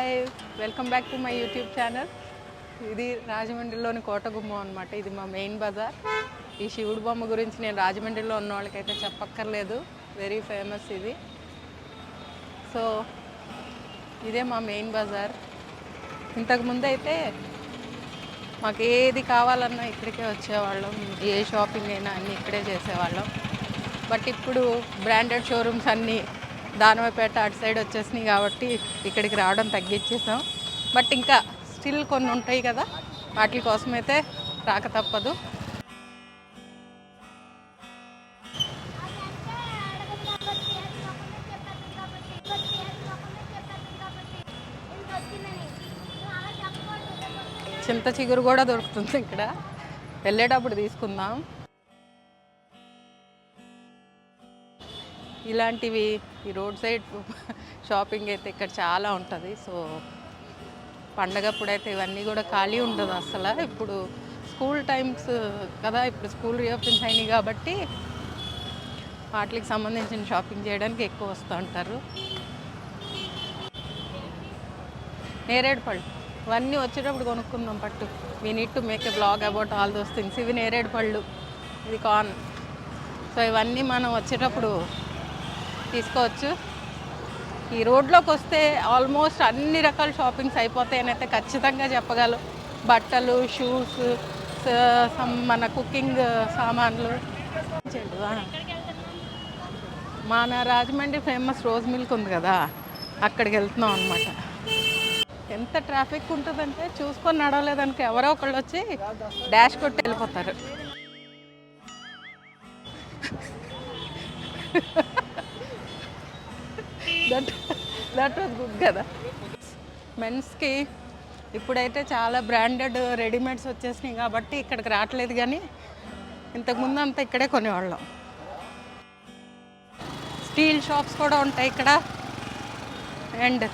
Hi welcome back to my YouTube channel ఇది రాజమండ్రిలోని కోటగుమ్మం అనమాట ఇది మా మెయిన్ బజార్. ఈ శివుడు బొమ్మ గురించి నేను రాజమండ్రిలో ఉన్న వాళ్ళకైతే చెప్పక్కర్లేదు. వెరీ ఫేమస్ ఇది. సో ఇదే మా మెయిన్ బజార్. ఇంతకుముందు అయితే మాకు ఏది కావాలన్నా ఇక్కడికే వచ్చేవాళ్ళం. ఏ షాపింగ్ అయినా అన్నీ ఇక్కడే చేసేవాళ్ళం. బట్ ఇప్పుడు బ్రాండెడ్ షోరూమ్స్ అన్నీ దానవపేట అటు సైడ్ వచ్చేసినాయి కాబట్టి ఇక్కడికి రావడం తగ్గించేసాం. బట్ ఇంకా స్టిల్ కొన్ని ఉంటాయి కదా వాటి కోసమైతే రాక తప్పదు. చింత చిగురు కూడా దొరుకుతుంది ఇక్కడ. వెళ్ళేటప్పుడు తీసుకుందాం. ఇలాంటివి ఈ రోడ్ సైడ్ షాపింగ్ అయితే ఇక్కడ చాలా ఉంటుంది. సో పండగప్పుడైతే ఇవన్నీ కూడా ఖాళీ ఉండదు అసలు. ఇప్పుడు స్కూల్ టైమ్స్ కదా ఇప్పుడు స్కూల్ రీఓపెన్స్ అయినాయి కాబట్టి వాటికి సంబంధించిన షాపింగ్ చేయడానికి ఎక్కువ వస్తూ ఉంటారు. నేరేడు పళ్ళు ఇవన్నీ వచ్చేటప్పుడు కొనుక్కుందాం పట్టు. We need to make a blog about all those things ఇవి నేరేడు పళ్ళు ఇది కార్న్ సో ఇవన్నీ మనం వచ్చేటప్పుడు తీసుకోవచ్చు. ఈ రోడ్లోకి వస్తే ఆల్మోస్ట్ అన్ని రకాల షాపింగ్స్ అయిపోతాయనైతే ఖచ్చితంగా చెప్పగలం. బట్టలు షూస్ మన కుకింగ్ సామాన్లు. మన రాజమండ్రి ఫేమస్ రోజ్ మిల్క్ ఉంది కదా అక్కడికి వెళ్తున్నాం అనమాట ఎంత ట్రాఫిక్ ఉంటుందంటే చూసుకొని నడవలేదనుకో ఎవరో ఒకళ్ళు వచ్చి డాష్ కొట్టి వెళ్ళిపోతారు. దట్ వాజ్ గుడ్ కదా. మెన్స్కి ఇప్పుడైతే చాలా బ్రాండెడ్ రెడీమేడ్స్ వచ్చేసినాయి కాబట్టి ఇక్కడికి రావట్లేదు కానీ ఇంతకుముందు అంతా ఇక్కడే కొనేవాళ్ళం. స్టీల్ షాప్స్ కూడా ఉంటాయి ఇక్కడ. అండ్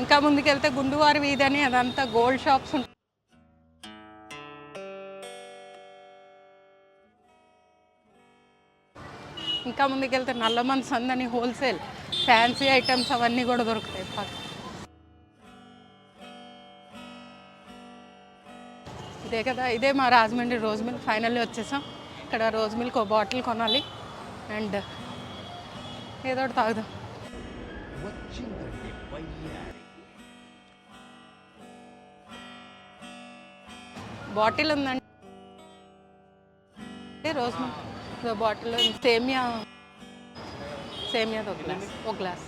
ఇంకా ముందుకెళ్తే గుండువారి వీధి అని అదంతా గోల్డ్ షాప్స్ ఉంటాయి ఇంకా ముందుకెళ్తే నల్లమంది సందని హోల్సేల్. ఫ్యాన్సీ ఐటమ్స్ అవన్నీ కూడా దొరుకుతాయి పక్క ఇదే కదా ఇదే మా రాజమండ్రి రోజ్ మిల్క్ ఫైనల్లీ వచ్చేసాం. ఇక్కడ రోజ్ మిల్క్ ఒక బాటిల్ కొనాలి. అండ్ ఏదో ఒకటి తాగుదాం. బాటిల్ ఉందండి. Rose milk. బాటిల్ సేమియా సేమియా ఒక గ్లాస్. ఒక గ్లాస్.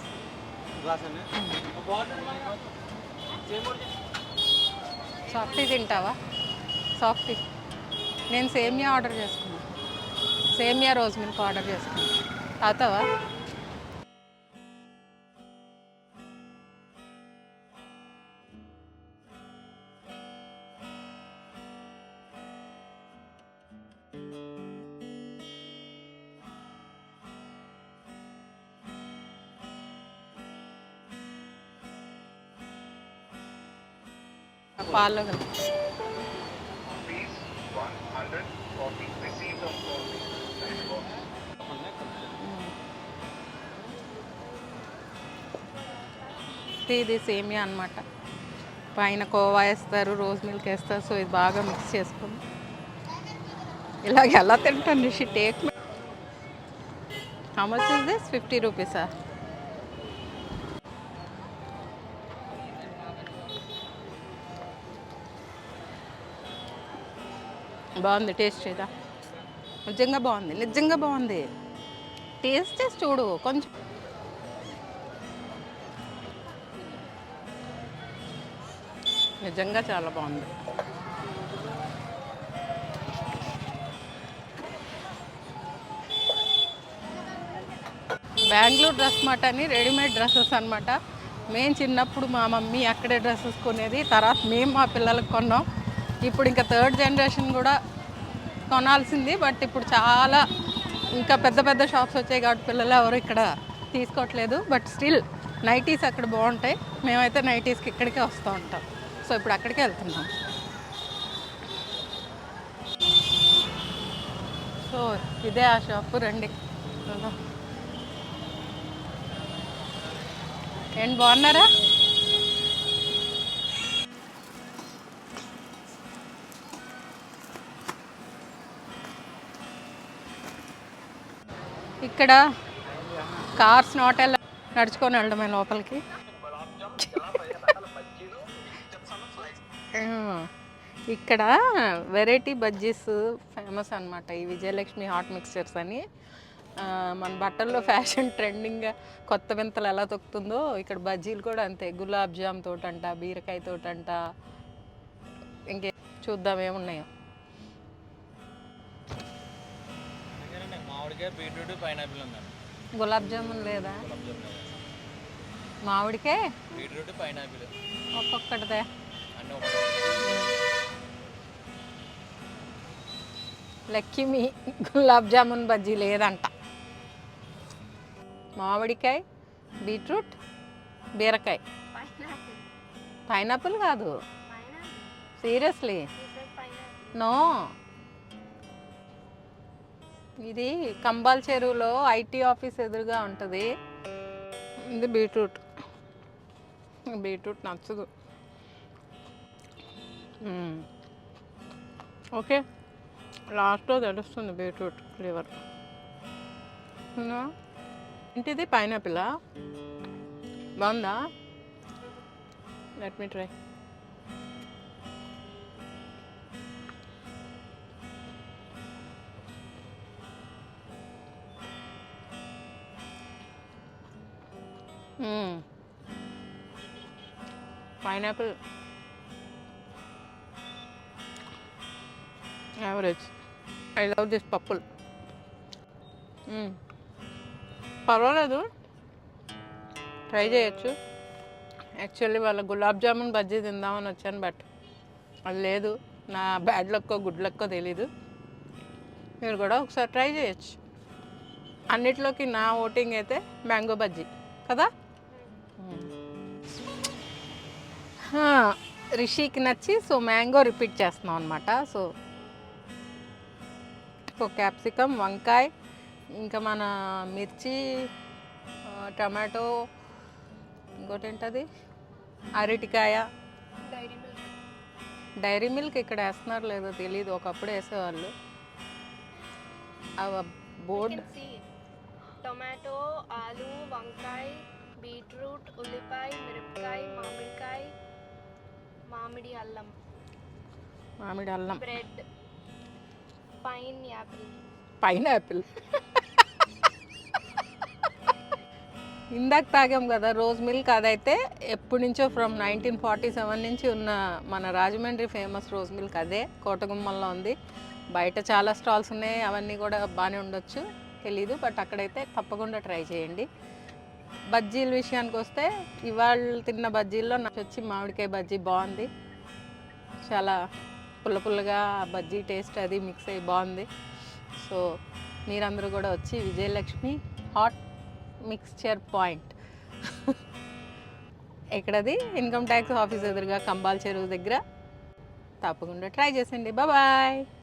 సాఫ్టీ తింటావా? సాఫ్టీ నేను సేమియా ఆర్డర్ చేసుకున్నాను సేమియా రోజ్ మిల్క్ ఆర్డర్ చేసుకున్నాను తాగుతావా? పాలు ఇది సేమియా అనమాట పైన కోవా వేస్తారు రోజ్ మిల్క్ వేస్తారు సో ఇది బాగా మిక్స్ చేసుకుని ఇలాగ ఎలా తింటాను she take how much is this fifty రూపీసా బాగుంది టేస్ట్ చేదా నిజంగా బాగుంది నిజంగా బాగుంది. టేస్ట్ చేసి చూడు కొంచెం. నిజంగా చాలా బాగుంది. బెంగళూరు డ్రెస్ మాట అని రెడీమేడ్ డ్రెస్సెస్ అనమాట మేము చిన్నప్పుడు మా మమ్మీ అక్కడే డ్రెస్సెస్ కొనేది తర్వాత మేము మా పిల్లలకు కొన్నాం. ఇప్పుడు ఇంకా థర్డ్ జనరేషన్ కూడా కొనాల్సింది బట్ ఇప్పుడు చాలా ఇంకా పెద్ద పెద్ద షాప్స్ వచ్చాయి కాబట్టి పిల్లలు ఎవరు ఇక్కడ తీసుకోవట్లేదు. బట్ స్టిల్ నైటీస్ అక్కడ బాగుంటాయి. మేమైతే నైటీస్కి ఇక్కడికే వస్తూ ఉంటాం. సో ఇప్పుడు అక్కడికే వెళ్తున్నాం. సో ఇదే ఆ షాపు రండి. ఏంటి బాగున్నారా? ఇక్కడ కార్స్ నాట్ ఎలా నడుచుకొని వెళ్ళడమే లోపలికి. ఇక్కడ వెరైటీ బజ్జీస్ ఫేమస్ అన్నమాట. ఈ విజయలక్ష్మి హాట్ మిక్స్చర్స్ అని. మన బట్టల్లో ఫ్యాషన్ ట్రెండింగ్గా కొత్త వింతలు ఎలా తొక్కుతుందో ఇక్కడ బజ్జీలు కూడా అంతే. గులాబ్ జామ్ తోటంట బీరకాయ తోటంట. ఇంకే చూద్దాం ఏమున్నాయో. మామిడికాయ బీట్రూట్ పైనాపిల్ ఉందండి. గులాబ్ జామున్ లేదా? గులాబ్ జామ్ లేదు. మామిడికే? Beetroot pineapple. ఒక్కొక్కటిదే. అన్నీ ఒకటి లక్కీ మీ గులాబ్ జామున్ బజ్జీ లేదంట. మామిడికాయ బీట్రూట్ బీరకాయ. పైనాపిల్. కాదు. సీరియస్లీ? నో. ఇది కంబాల్ చెరువులో ఐటీ ఆఫీస్ ఎదురుగా ఉంటుంది. ఇది బీట్రూట్. బీట్రూట్ నచ్చదు. ఓకే. లాస్ట్లో తెలుస్తుంది బీట్రూట్ ఫ్లేవర్. ఇంటిది పైనాపిల్ పైనాపిలా? బాగుందా? Let me try. Pineapple. Average I love this purple పర్వాలేదు. ట్రై చేయొచ్చు. యాక్చువల్లీ వాళ్ళ గులాబ్ జామున్ బజ్జీ తిందామని వచ్చాను బట్ అది లేదు. నా బ్యాడ్ లక్కో గుడ్ లక్కో తెలీదు. మీరు కూడా ఒకసారి ట్రై చేయొచ్చు. అన్నిట్లోకి నా ఓటింగ్ అయితే మ్యాంగో బజ్జీ. కదా? రిషికి నచ్చి సో మ్యాంగో రిపీట్ చేస్తున్నాం అనమాట సో సో క్యాప్సికమ్ వంకాయ ఇంకా మన మిర్చి టమాటో ఇంకోటి ఏంటది అరటికాయ డైరీ మిల్క్ ఇక్కడ వేస్తున్నారు లేదో తెలియదు ఒకప్పుడు వేసేవాళ్ళు. బోర్డ్ టొమాటో ఆలు వంకాయ బీట్రూట్ ఉల్లిపాయ మిరపకాయ మామిడికాయ మామిడి అల్లం. మామిడి అల్లం. బ్రెడ్. Pine Apple. పైనాపిల్ ఇందాక తాగాం కదా రోజ్ మిల్క్ అదైతే ఎప్పటి నుంచో ఫ్రమ్ నైన్టీన్ ఫార్టీ సెవెన్ నుంచి ఉన్న మన రాజమండ్రి ఫేమస్ రోజ్ మిల్క్ అదే కోటగుమ్మల్లో ఉంది. బయట చాలా స్టాల్స్ ఉన్నాయి అవన్నీ కూడా బాగానే ఉండొచ్చు తెలీదు బట్ అక్కడైతే తప్పకుండా ట్రై చేయండి. బజ్జీల విషయానికి వస్తే ఇవాళ తిన్న బజ్జీల్లో నాకు వచ్చి మామిడికాయ బజ్జీ బాగుంది. చాలా పుల్ల పుల్లగా ఆ బజ్జీ టేస్ట్ అది మిక్స్ అయ్యి బాగుంది. సో మీరందరూ కూడా వచ్చి విజయలక్ష్మి హాట్ మిక్స్చర్ పాయింట్. ఎక్కడది? ఇన్కమ్ ట్యాక్స్ ఆఫీస్ ఎదురుగా కంబాల్ చెరువు దగ్గర. తప్పకుండా ట్రై చేసండి. బాయ్